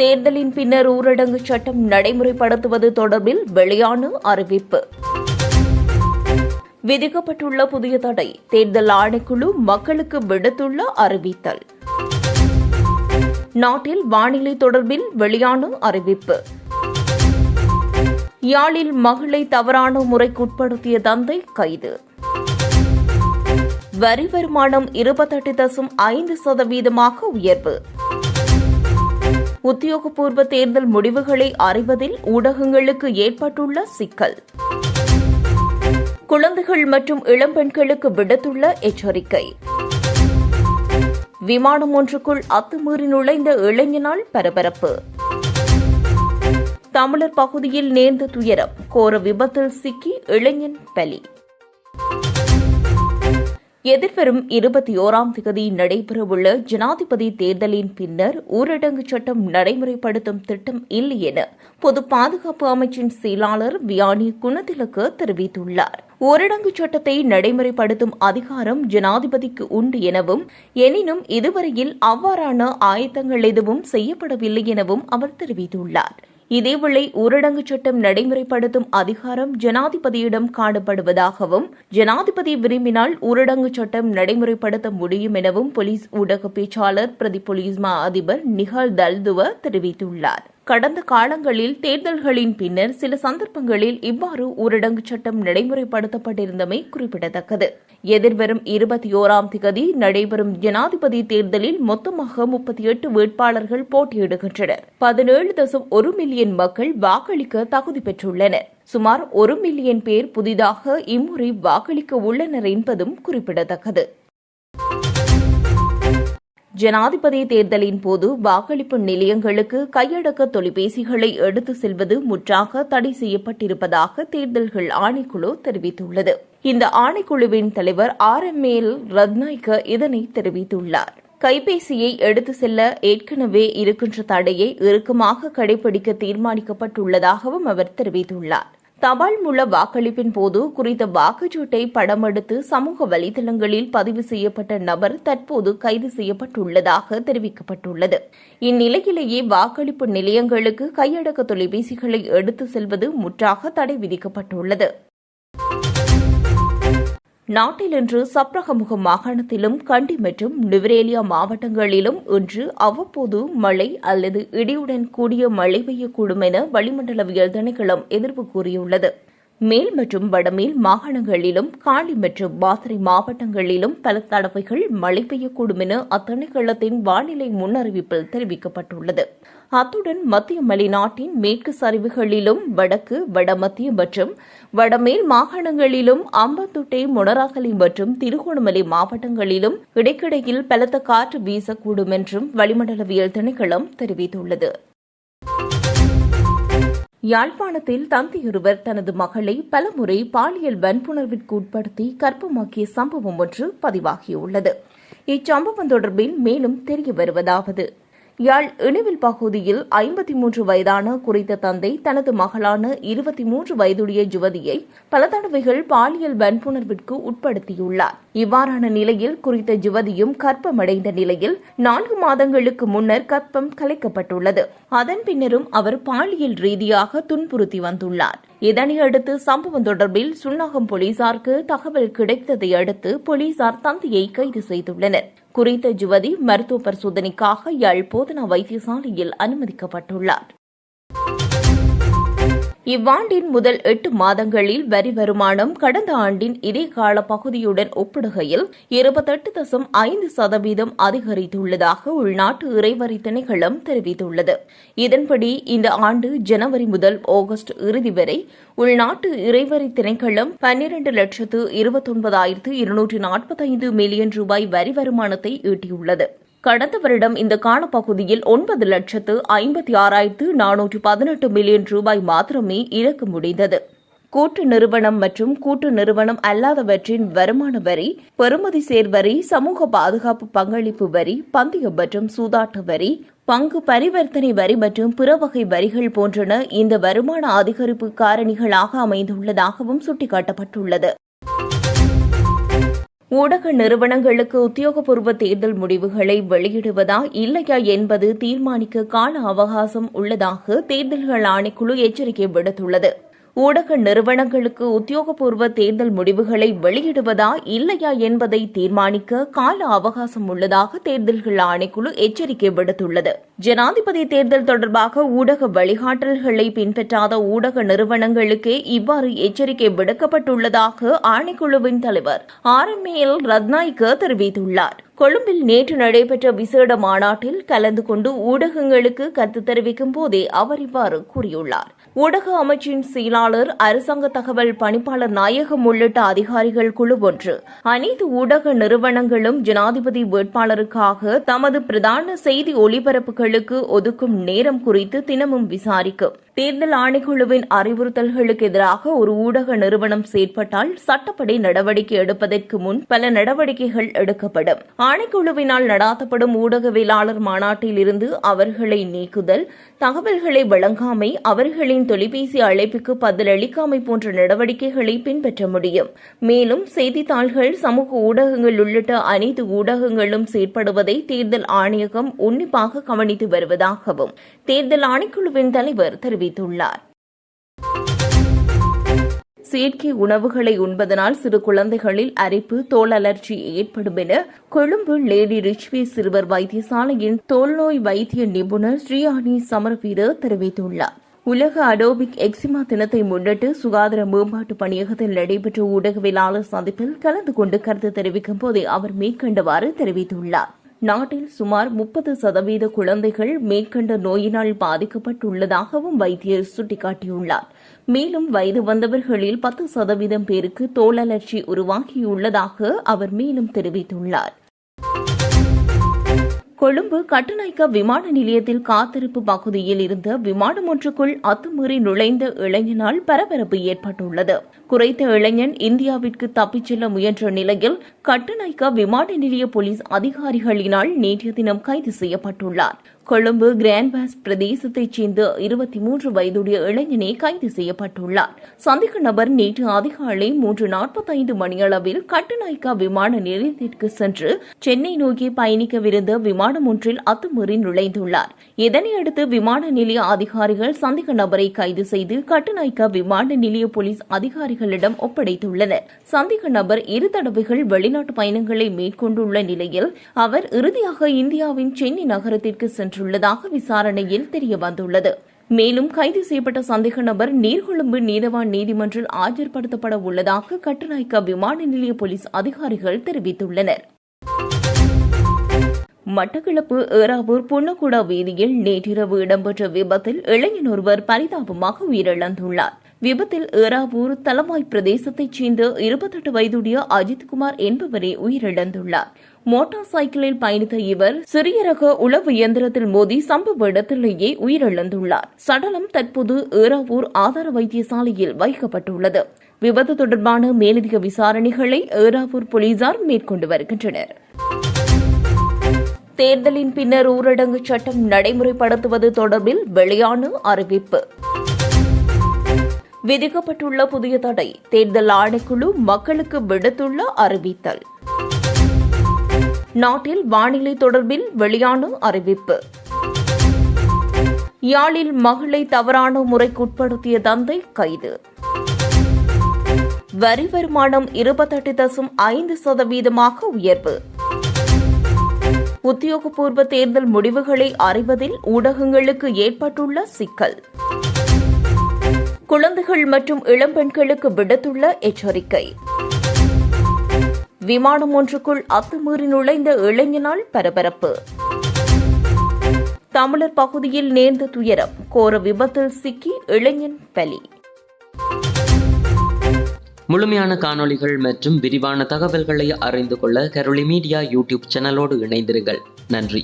தேர்தலின் பின்னர் ஊரடங்கு சட்டம் நடைமுறைப்படுத்துவது தொடர்பில் வெளியான அறிவிப்பு. விதிக்கப்பட்டுள்ள புதிய தடை தேர்தல் ஆணைக்குழு மக்களுக்கு விடுத்துள்ள அறிவித்தல். நாட்டில் வானிலை தொடர்பில் வெளியான அறிவிப்பு. யாழில் மகளை தவறான முறைக்குட்படுத்திய தந்தை கைது. வரி வருமானம் இருபத்தெட்டு தசம் ஐந்து சதவீதமாக உயர்வு. உத்தியோகபூர்வ தேர்தல் முடிவுகளை அறிவதில் ஊடகங்களுக்கு ஏற்பட்டுள்ள சிக்கல். குழந்தைகள் மற்றும் இளம்பெண்களுக்கு விடுத்துள்ள எச்சரிக்கை. விமானம் ஒன்றுக்குள் அத்துமீறி நுழைந்த இளைஞனால் பரபரப்பு. தமிழர் பகுதியில் நேர்ந்த துயரம். கோர விபத்தில் சிக்கி இளைஞன் பலி. எதிர்வரும் இருபத்தி ஓராம் தேதி நடைபெறவுள்ள ஜனாதிபதி தேர்தலின் பின்னர் ஊரடங்கு சட்டம் நடைமுறைப்படுத்தும் திட்டம் இல்லை என பொது பாதுகாப்பு அமைச்சின் செயலாளர் வியானி குணதிலக்கு தெரிவித்துள்ளார். ஊரடங்கு சட்டத்தை நடைமுறைப்படுத்தும் அதிகாரம் ஜனாதிபதிக்கு உண்டு எனவும் எனினும் இதுவரையில் அவ்வாறான ஆயத்தங்கள் எதுவும் செய்யப்படவில்லை எனவும் அவர் தெரிவித்துள்ளார். இதேவேளை ஊரடங்கு சட்டம் நடைமுறைப்படுத்தும் அதிகாரம் ஜனாதிபதியிடம் காணப்படுவதாகவும் ஜனாதிபதி விரும்பினால் ஊரடங்கு சட்டம் நடைமுறைப்படுத்த முடியும் எனவும் போலீஸ் ஊடக பேச்சாளர் பிரதி போலீஸ் மா அதிபர் நிஹால் தல்துவ தெரிவித்துள்ளார். கடந்த காலங்களில் தேர்தல்களின் பின்னர் சில சந்தர்ப்பங்களில் இவ்வாறு ஊரடங்கு சட்டம் நடைமுறைப்படுத்தப்பட்டிருந்தமை குறிப்பிடத்தக்கது. எதிர்வரும் இருபத்தி ஓராம் திகதி நடைபெறும் ஜனாதிபதி தேர்தலில் மொத்தமாக முப்பத்தி எட்டு வேட்பாளர்கள் போட்டியிடுகின்றனர். பதினேழு தசம் ஒரு மில்லியன் மக்கள் வாக்களிக்க தகுதி பெற்றுள்ளனர். சுமார் ஒரு மில்லியன் பேர் புதிதாக இம்முறை வாக்களிக்க உள்ளனர் என்பதும் குறிப்பிடத்தக்கது. ஜனாதிபதி தேர்தலின் போது வாக்களிப்பு நிலையங்களுக்கு கையடக்க தொலைபேசிகளை எடுத்து செல்வது முற்றாக தடை செய்யப்பட்டிருப்பதாக தேர்தல்கள் ஆணைக்குழு தெரிவித்துள்ளது. இந்த ஆணைக்குழுவின் தலைவர் ஆர் எம் எல் ரத்னாய்க இதனை தெரிவித்துள்ளார். கைபேசியை எடுத்து செல்ல ஏற்கனவே இருக்கின்ற தடையை இறுக்கமாக கடைபிடிக்க தீர்மானிக்கப்பட்டுள்ளதாகவும் அவர் தெரிவித்துள்ளார். தபால் மூல வாக்களிப்பின் போது குறித்த வாக்குச்சீட்டை படமெடுத்து சமூக வலைதளங்களில் பதிவு செய்யப்பட்ட நபர் தற்போது கைது செய்யப்பட்டுள்ளதாக தெரிவிக்கப்பட்டுள்ளது. இந்நிலையிலேயே வாக்களிப்பு நிலையங்களுக்கு கையடக்க தொலைபேசிகளை எடுத்து செல்வது முற்றாக தடை விதிக்கப்பட்டுள்ளது. நாட்டில் இன்று சப்ரகமுக மாகாணத்திலும் கண்டி மற்றும் நுவரேலியா மாவட்டங்களிலும் இன்று அவ்வப்போது மழை அல்லது இடியுடன் கூடிய மழை பெய்யக்கூடும் என வளிமண்டலவியல் திணைக்களம் எதிர்ப்பு கூறியுள்ளது. மேல் மற்றும் வடமேல் மாகாணங்களிலும் காலி மற்றும் பாசறை மாவட்டங்களிலும் பல தடவைகள் மழை பெய்யக்கூடும் என அத்திணைக்களத்தின் வானிலை முன்னறிவிப்பில் தெரிவிக்கப்பட்டுள்ளது. அத்துடன் மத்திய மலைநாட்டின் மேற்கு சரிவுகளிலும் வடக்கு வடமத்திய மற்றும் வடமேல் மாகாணங்களிலும் அம்பத்துட்டை முனராகலி மற்றும் திருகோணமலை மாவட்டங்களிலும் இடைக்கிடையில் பலத்த காற்று வீசக்கூடும் என்றும் வளிமண்டலவியல் திணைக்களம் தெரிவித்துள்ளது. யாழ்ப்பாணத்தில் தந்தையொருவர் தனது மகளை பலமுறை பாலியல் வன்புணர்விற்கு உட்படுத்தி கற்பமாக்கிய சம்பவம் ஒன்று பதிவாகியுள்ளது. இச்சம்பவம் தொடர்பில் மேலும் தெரிய வருவதாவது யாழ் இணைவில் பகுதியில் ஐம்பத்தி மூன்று வயதான குறித்த தந்தை தனது மகளான இருபத்தி மூன்று வயதுடைய யுவதியை பல தடவைகள் பாலியல் வன்புணர்விற்கு உட்படுத்தியுள்ளார். இவ்வாறான நிலையில் குறித்த யுவதியும் கற்பமடைந்த நிலையில் நான்கு மாதங்களுக்கு முன்னர் கற்பம் கலைக்கப்பட்டுள்ளது. அதன் பின்னரும் அவர் பாலியல் ரீதியாக துன்புறுத்தி வந்துள்ளார். இதனையடுத்து சம்பவம் தொடர்பில் சுன்னாகம் போலீசாருக்கு தகவல் கிடைத்ததை அடுத்து போலீசார் தந்தையை கைது செய்துள்ளனர். குறித்த யுவதி மருத்துவ பரிசோதனைக்காக யாழ் போதனா வைத்தியசாலையில் அனுமதிக்கப்பட்டுள்ளார். இவ்வாண்டின் முதல் எட்டு மாதங்களில் வரி வருமானம் கடந்த ஆண்டின் இதே கால பகுதியுடன் ஒப்பிடுகையில் இருபத்தெட்டு தசம் ஐந்து சதவீதம் அதிகரித்துள்ளதாக உள்நாட்டு இறைவரி திணைக்களம் தெரிவித்துள்ளது. இதன்படி இந்த ஆண்டு ஜனவரி முதல் ஆகஸ்ட் இறுதி வரை உள்நாட்டு இறைவரி திணைக்களம் பன்னிரண்டு லட்சத்து இருபத்தொன்பதாயிரத்து இருநூற்று நாற்பத்தைந்து மில்லியன் ரூபாய் வரி வருமானத்தை ஈட்டியுள்ளது. கடந்த வருடம் இந்த காலப்பகுதியில் ஒன்பது லட்சத்து ஐம்பத்தி ஆறாயிரத்து நானூற்று பதினெட்டு மில்லியன் ரூபாய் மாத்திரமே இழக்க முடிந்தது. கூட்டு நிறுவனம் மற்றும் கூட்டு நிறுவனம் அல்லாதவற்றின் வருமான வரி பெறுமதி சேர் வரி சமூக பாதுகாப்பு பங்களிப்பு வரி பந்தயம் மற்றும் சூதாட்ட வரி பங்கு பரிவர்த்தனை வரி மற்றும் பிற வகை வரிகள் போன்றன இந்த வருமான அதிகரிப்பு காரணிகளாக அமைந்துள்ளதாகவும் சுட்டிக்காட்டப்பட்டுள்ளது. ஊடக நிறுவனங்களுக்கு உத்தியோகபூர்வ தேர்தல் முடிவுகளை வெளியிடுவதா இல்லையா என்பது தீர்மானிக்க கால அவகாசம் உள்ளதாக தேர்தல்கள் ஆணைக்குழு எச்சரிக்கை விடுத்துள்ளது. ஊடக நிறுவனங்களுக்கு உத்தியோகபூர்வ தேர்தல் முடிவுகளை வெளியிடுவதா இல்லையா என்பதை தீர்மானிக்க கால அவகாசம் உள்ளதாக தேர்தல்கள் ஆணைக்குழு எச்சரிக்கை விடுத்துள்ளது. ஜனாதிபதி தேர்தல் தொடர்பாக ஊடக வழிகாட்டல்களை பின்பற்றாத ஊடக நிறுவனங்களுக்கே இவ்வாறு எச்சரிக்கை விடுக்கப்பட்டுள்ளதாக ஆணைக்குழுவின் தலைவர் ஆர் எம் எல் ரத்நாய்க்கு தெரிவித்துள்ளார். கொழும்பில் நேற்று நடைபெற்ற விசேட மாநாட்டில் கலந்து கொண்டு ஊடகங்களுக்கு கருத்து தெரிவிக்கும் போதே அவர் இவ்வாறு கூறியுள்ளார். ஊடக அமைச்சின் செயலாளர் அரசாங்க தகவல் பணிப்பாளர் நாயகம் உள்ளிட்ட அதிகாரிகள் குழு ஒன்று. அனைத்து ஊடக நிறுவனங்களும் ஜனாதிபதி வேட்பாளருக்காக தமது பிரதான செய்தி ஒலிபரப்புகளுக்கு ஒதுக்கும் நேரம் குறித்து தினமும் விசாரிக்கும். தேர்தல் ஆணைக்குழுவின் அறிவுறுத்தல்களுக்கு எதிராக ஒரு ஊடக நிறுவனம் செயற்பட்டால் சட்டப்படி நடவடிக்கை எடுப்பதற்கு முன் பல நடவடிக்கைகள் எடுக்கப்படும். ஆணைக்குழுவினால் நடாத்தப்படும் ஊடகவியலாளர் மாநாட்டில் இருந்து அவர்களை நீக்குதல் தகவல்களை வழங்காமை அவர்களின் தொலைபேசி அழைப்புக்கு பதிலளிக்காமை போன்ற நடவடிக்கைகளை பின்பற்ற முடியும். மேலும் செய்தித்தாள்கள் சமூக ஊடகங்கள் உள்ளிட்ட அனைத்து ஊடகங்களும் செயற்படுவதை தேர்தல் ஆணையகம் உன்னிப்பாக கவனித்து வருவதாகவும் தேர்தல் ஆணைக்குழுவின் தலைவர் தெரிவித்துள்ளார். செயற்கை உணவுகளை உண்பதனால் சிறு குழந்தைகளில் அரிப்பு தோல் அலர்ஜி ஏற்படும் என கொழும்பு லேடி ரிச்வே சிறுவர் வைத்தியசாலையின் தோல்நோய் வைத்திய நிபுணர் ஸ்ரீயானி சமரவீர தெரிவித்துள்ளார். உலக அடோபிக் எக்ஸிமா தினத்தை முன்னிட்டு சுகாதார மேம்பாட்டு பணியகத்தில் நடைபெற்ற ஊடகவியலாளர் சந்திப்பில் கலந்து கொண்டு கருத்து தெரிவிக்கும் போதே அவர் மேற்கண்டவாறு தெரிவித்துள்ளார். நாட்டில் சுமார் முப்பது சதவீத குழந்தைகள் மேற்கண்ட நோயினால் பாதிக்கப்பட்டுள்ளதாகவும் வைத்தியர் சுட்டிக்காட்டியுள்ளார். மேலும் வயது வந்தவர்களில் பத்து சதவீதம் பேருக்கு தோல் உருவாகியுள்ளதாக அவர் மேலும் தெரிவித்துள்ளார். கொழும்பு கட்டுநாய்க்கா விமான நிலையத்தில் காத்திருப்பு பகுதியில் இருந்த விமானம் ஒன்றுக்குள் அத்துமீறி நுழைந்த இளைஞனால் பரபரப்பு ஏற்பட்டுள்ளது. குறைத்த இளைஞன் இந்தியாவிற்கு தப்பிச் செல்ல முயன்ற நிலையில் கட்டுநாய்க்கா விமான நிலைய போலீஸ் அதிகாரிகளினால் நேற்றைய தினம் கைது செய்யப்பட்டுள்ளார். கொழும்பு கிராண்ட்பாஸ் பிரதேசத்தைச் சேர்ந்த இருபத்தி மூன்று வயதுடைய இளைஞனே கைது செய்யப்பட்டுள்ளார். சந்தேக நபர் நேற்று அதிகாலை மூன்று நாற்பத்தைந்து மணியளவில் கட்டுநாய்க்கா விமான நிலையத்திற்கு சென்று சென்னை நோக்கி பயணிக்கவிருந்த விமானம் ஒன்றில் அத்துமீறி நுழைந்துள்ளார். இதனையடுத்து விமான நிலைய அதிகாரிகள் சந்தேக நபரை கைது செய்து கட்டுநாய்க்கா விமான நிலைய போலீஸ் அதிகாரிகளிடம் ஒப்படைத்துள்ளனர். சந்தேக நபர் இரு தடவைகள் வெளிநாட்டு பயணங்களை மேற்கொண்டுள்ள நிலையில் அவர் இறுதியாக இந்தியாவின் சென்னை நகரத்திற்கு சென்று சென்றுள்ளதாக விசாரணையில் தெரியவந்துள்ளது. மேலும் கைது செய்யப்பட்ட சந்தேக நபர் நீர்கொழும்பு நீதவான் நீதிமன்றில் ஆஜர்படுத்தப்பட உள்ளதாக கட்டுநாயக்க விமான நிலைய போலீஸ் அதிகாரிகள் தெரிவித்துள்ளனர். மட்டக்களப்பு ஏறாவூர் புன்னகுடா வீதியில் நேற்றிரவு இடம்பெற்ற விபத்தில் இளைஞன் ஒருவர் பரிதாபமாக உயிரிழந்துள்ளார். விபத்தில் ஏறாவூர் தலவாய் பிரதேசத்தைச் சேர்ந்த இருபத்தெட்டு வயதுடைய அஜித்குமார் என்பவரே உயிரிழந்துள்ளார். மோட்டார் சைக்கிளில் பயணித்த இவர் சிறிய ரக உளவு இயந்திரத்தில் மோதி சம்பவ இடத்திலேயே உயிரிழந்துள்ளார். சடலம் தற்போது ஏறாவூர் ஆதார வைத்தியசாலையில் வைக்கப்பட்டுள்ளது. விபத்து தொடர்பான மேலதிக விசாரணைகளை ஏறாவூர் போலீசார் மேற்கொண்டு வருகின்றனர். தேர்தலின் பின்னர் ஊரடங்கு சட்டம் நடைமுறைப்படுத்துவது தொடர்பில் வெளியான அறிவிப்பு. விதிக்கப்பட்டுள்ள புதிய தடை தேர்தல் ஆணைக்குழு மக்களுக்கு விடுத்துள்ள அறிவித்தல். நாட்டில் வானிலை தொடர்பில் வெளியான அறிவிப்பு. யாழில் மகளை தவறான முறைக்குட்படுத்திய தந்தை கைது. வரி வருமானம் இருபத்தெட்டு தசம் ஐந்து சதவீதமாக உயர்வு. உத்தியோகபூர்வ தேர்தல் முடிவுகளை அறிவதில் ஊடகங்களுக்கு ஏற்பட்டுள்ள சிக்கல். குழந்தைகள் மற்றும் இளம்பெண்களுக்கு விடுத்துள்ள எச்சரிக்கை. விமானம் ஒன்றுக்குள் அத்துமீறி நுழைந்த இளைஞனால் பரபரப்பு. தமிழர் பகுதியில் நேர்ந்த துயரம் கோர விபத்தில் சிக்கி இளைஞன் பலி. முழுமையான காணொளிகள் மற்றும் விரிவான தகவல்களை அறிந்து கொள்ள கரோலி மீடியா யூடியூப் சேனலோடு இணைந்திருங்கள். நன்றி.